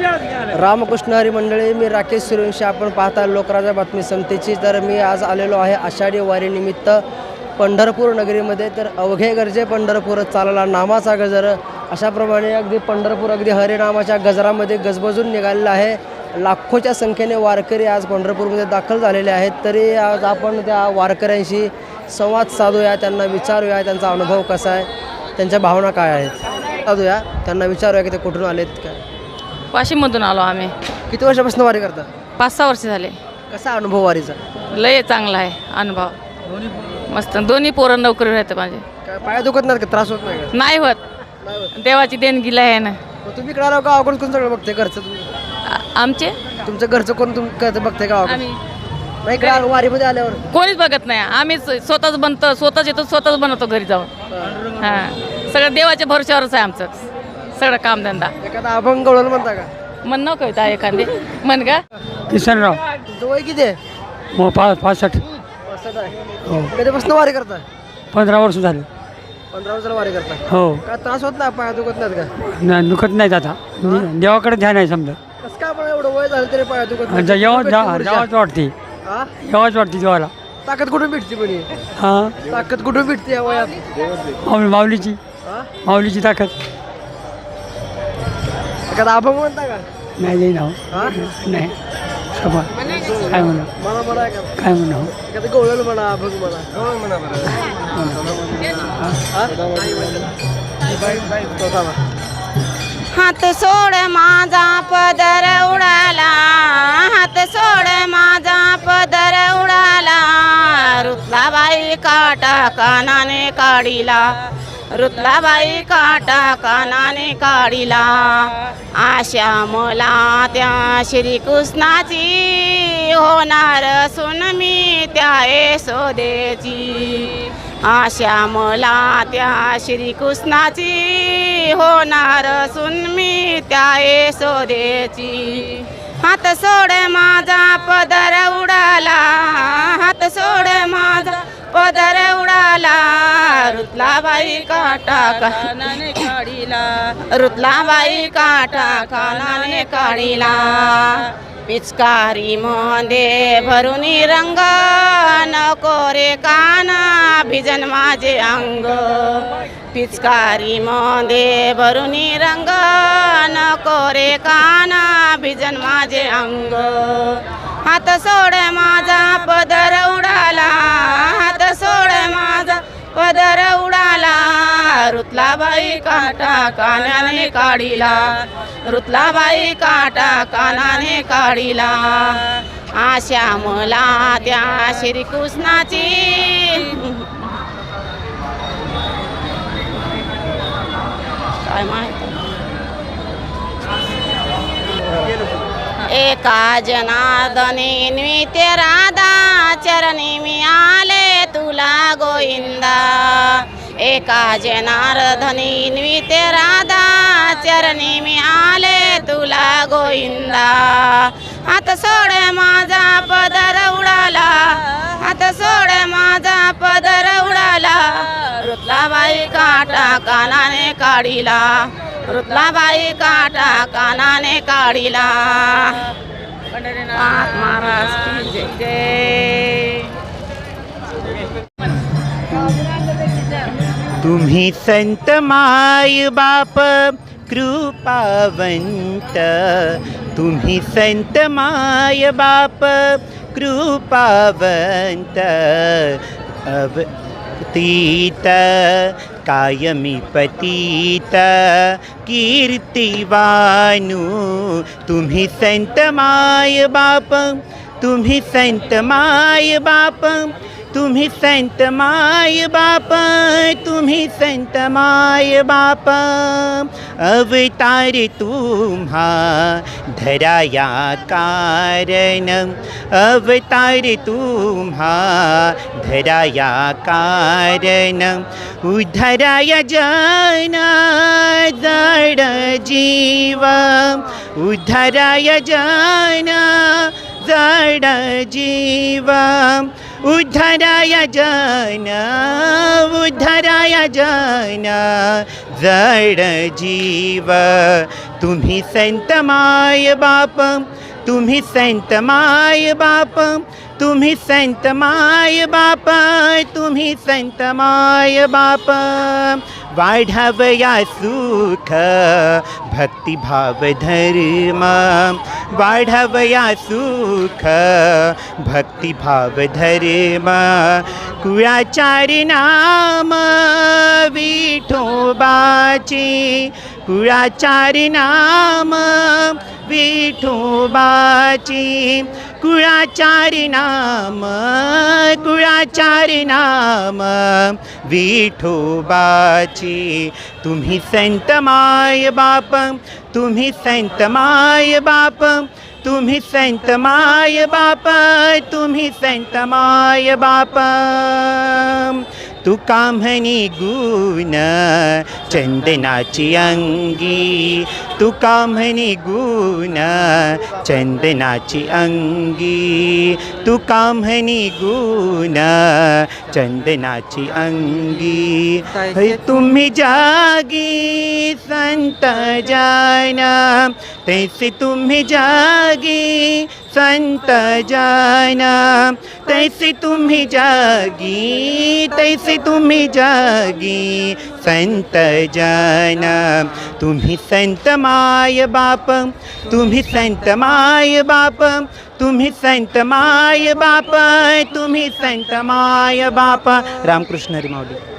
रामकृष्ण हरी मंडळी मी राकेश सुरवंशी आपण पाहता लोकराजा बातमी समतेची तर मी आज आलेलो आहे आषाढी वारीनिमित्त पंढरपूर नगरीमध्ये. तर अवघे गरजे पंढरपूर चालला नामाचा गजर. अशाप्रमाणे अगदी पंढरपूर अगदी हरिनामाच्या गजरामध्ये गजबजून निघालेलं आहे. लाखोच्या संख्येने वारकरी आज पंढरपूरमध्ये दाखल झालेले आहेत. तरी आज आपण त्या वारकऱ्यांशी संवाद साधूया त्यांना विचारूया त्यांचा अनुभव कसा आहे त्यांच्या भावना काय आहेत. साधूया त्यांना विचारूया की ते कुठून आलेत काय. वाशिममधून आलो आम्ही. किती वर्षापासून वारी करता? पाच सहा वर्ष झाले. कसा अनुभव वारीचा? लय चांगला आहे अनुभव. मस्त. दोन्ही पोरं नोकरी राहते माझे. काय पाया दुखत नाही का? त्रास होत नाही का? नाही होत. नाही होत. देवाची देणगी आहे ना. मग तुम्ही इकडे आला का? अवघड कोण सगळं बघते घरचं तुम्ही? आ- आमचे? तुमचं घरचं कोण तुम कसं बघते का अवघड? आम्ही. नाही इकडे आलो वारीमध्ये आल्यावर? कोणीच बघत नाही. आम्हीच स्वतःच बनतो स्वतःच येतो स्वतःच बनवतो घरी जाऊन. हां. सगळं देवाच्या भरोश्यावरच आहे आमचं. सगळं कामधंदा एखादा अभंग गवळण म्हणता का? मन नको येतं एखादे. मन का किसनराव. वय किती आहे? मग पा पासष्ट. असं आहे. कधीपासून वारी करता? पंधरा वर्ष झाले. पंधरा वर्षाला वारी करता? हो. काय त्रास होत नाही? पाया दुखत नाहीत का? न- दुखत नाहीत आता. नि- देवाकडे ध्यान आहे समजा. कसं काय मला एवढं वय झालं तरी पाया दुखत नाही? जा? जावाच वाटते. हा? वाटते देवाला ताकद कुठून भेटते पण ही? हां? ताकद कुठून भेटते या वयात? माऊली माऊलीची. हा? माऊलीची ताकद. एखादा अभंग म्हणता का? नाही जाईन हो हा? नाही. सभा. काय म्हणा? मला म्हणा एखादा. काय म्हणा? हो एखादं गवळण म्हणा अभंग म्हणा. गवळण म्हणा बरं हात सोड माझा पदर उडाला. हात सोड माझा पदर उडाला. रुतलाबाई काटा कानाने काढिला. रुतलाबाई काटा कानाने काढिला. आशा मला त्या श्रीकृष्णाची होणार सुन मी त्या यशोदेची आशा मला त्या श्रीकृष्णाची होणार सुन मी त्या यशोदेची हात सोड माझा पदर उडाला. हात सोड माझा पदर उडाला. रुतलाबाई काटा कानाने काढिला. रुतलाबाई काटा कानाने काढिला. पिचकारी मध्ये भरून रंग. नको रे काना भिजन माझे अंग. पिचकारी मध्ये भरून रंग. नको रे काना भिजन माझे अंग. हात सोड माझा पदर उडाला. पदर उडाला. रुतलाबाई काटा कानाने काढिला. रुतलाबाई काटा कानाने काढिला. आशा मला त्या श्रीकृष्णाची. काय माहीत? एका जनार्दने नित्य राधा चरणी मी आले तुला गोविंदा. एका जनार्दनी नित्य राधा चरणी मी आले तुला गोविंदा. हात सोड माझा पदर उडाला हात सोड माझा पदर उडाला. रुतलाबाई काटा कानाने काढिला रुतलाबाई काटा कानाने काढिला. महाराज जय. तुम्ही संत माय बाप कृपावंत. तुम्ही संत माय बाप कृपावंत. अवतीत कायमी पतीत कीर्तिवानू. तुम्ही संत माय बाप तुम्ही संत माय बाप तुम्ही संत माय बाप तुम्ही संत माय बाप. अवतार तुम्हा धराया कारण. अवतार तुम्हा धराया कारण. उधराया जन जड जीव. उधराया जन जड जीव उद्धराय जन उद्धराय जन जड जीव तुम्ही संत माय बाप तुम्ही संत माय बाप तुम्ही संत माय बाप तुम्ही संत माय बाप. वाढावया सुख धर्म। वाढावया सुख भक्तिभाव धर्म। कुळाचारी नाम विठोबाची कुळाचारी नाम विठोबाची कुळाचारी नाम कुळाचारी नाम विठोबाची तुम्ही संत माय बाप तुम्ही संत माय बाप तुम्ही संत माय बाप तुम्ही संत माय बाप. तुका म्हणी गुण चंदनाची अंगी तुका म्हणी गुण चंदनाची अंगी तुका म्हणी गुण चंदनाची अंगी है तुम्ही जागी संत जाना तैसे तुम्ही जागी संत जाना। तैसे तुम्ही जागी तैसे तुम्ही जागी संत जाना। तुम्ही संत माय बाप तुम्ही संत माय बाप तुम्ही संत माय बाप तुम्ही संत माय बाप। रामकृष्ण रिमावली